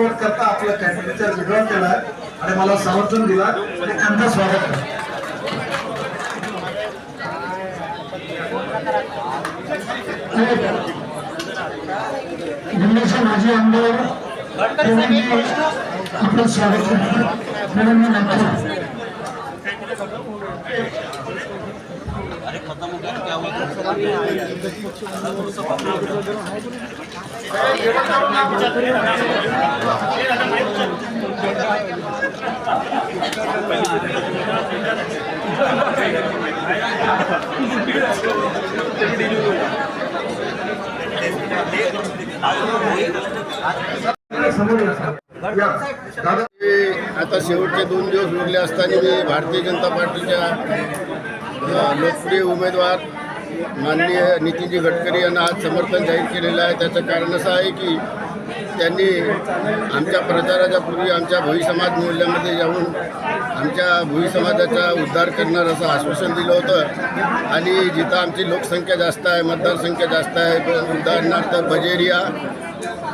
Support करता आपलं कॅन्डिडेटचा withdraw केला आणि मला समर्थन दिला आणि त्यांचं स्वागत करा माजी आमदार आपलं स्वागत करतात मॅडम आता शेवटचे दोन दिवस उरले असताना मी भारतीय जनता पार्टीच्या लोकप्रिय उमेदवार माननीय नितीनजी गडकरी यांना आज समर्थन जाहीर केलेलं आहे. त्याचं कारण असं आहे की त्यांनी आमच्या प्रचाराच्या पूर्वी आमच्या भोई समाज मूल्यामध्ये जाऊन आमच्या भोई समाजाचा उद्धार करणार असं आश्वासन दिलं होतं. आणि जिथं आमची लोकसंख्या जास्त आहे मतदारसंख्या जास्त आहे उदाहरणार्थ बजेरिया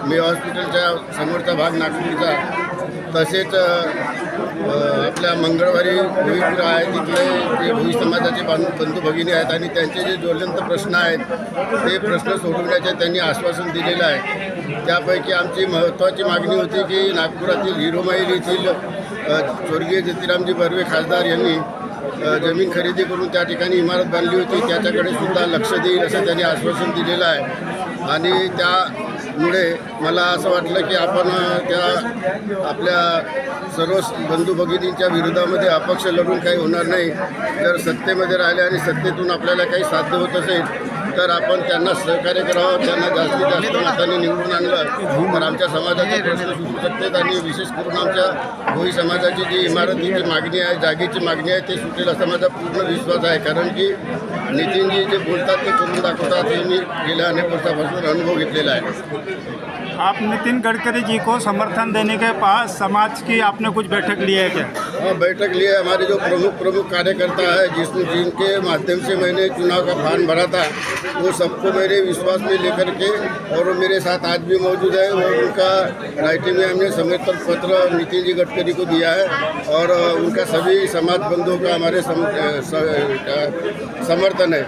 मी हॉस्पिटलच्या समोरचा भाग नागपूरचा तसेच आपल्या मंगळवारी भोईपूर आहे तिथले जे भोई समाजाचे बांधू बंधू भगिनी आहेत आणि त्यांचे जे ज्वलंत प्रश्न आहेत ते प्रश्न सोडवण्याचे त्यांनी आश्वासन दिलेलं आहे. त्यापैकी आमची महत्त्वाची मागणी होती की नागपुरातील हिरोमाईल येथील स्वर्गीय ज्योतिरामजी बर्वे खासदार यांनी जमीन खरेदी करून त्या ठिकाणी इमारत बांधली होती त्याच्याकडे सुद्धा लक्ष देईल असं त्यांनी आश्वासन दिलेलं आहे. आणि त्या मुळे मला असं वाटलं की आपण त्या आपल्या सर्व बंधू भगिनींच्या विरोधामध्ये अपक्ष लढून काही होणार नाही. जर सत्तेमध्ये राहिले आणि सत्तेतून आपल्याला काही साध्य होत असेल तर आपण त्यांना सहकार्य करावं त्यांना जास्तीत जास्त मतांनी निवडून आणलं. तर आमच्या समाजाचे प्रश्न सुटू शकतात आणि विशेष करून आमच्या भोई समाजाची जी इमारतीची मागणी आहे जागेची मागणी आहे ते सुटेल असा माझा पूर्ण विश्वास आहे. कारण की नितीनजी जे बोलतात ते करून दाखवतात हे मी गेल्या अनेक वर्षापासून अनुभव घेतलेला आहे. आप नितिन गडकरी जी को समर्थन देने के पास समाज की आपने कुछ बैठक ली है क्या? हाँ बैठक लिए हमारे जो प्रमुख प्रमुख कार्यकर्ता है जिस जिनके माध्यम से मैंने चुनाव का फार्म भरा था, वो सबको मेरे विश्वास में लेकर के और मेरे साथ आज भी मौजूद है और उनका राइटिंग में हमने समर्थन पत्र नितिन जी गडकरी को दिया है और उनका सभी समाज बंधुओं का हमारे समर्थन है।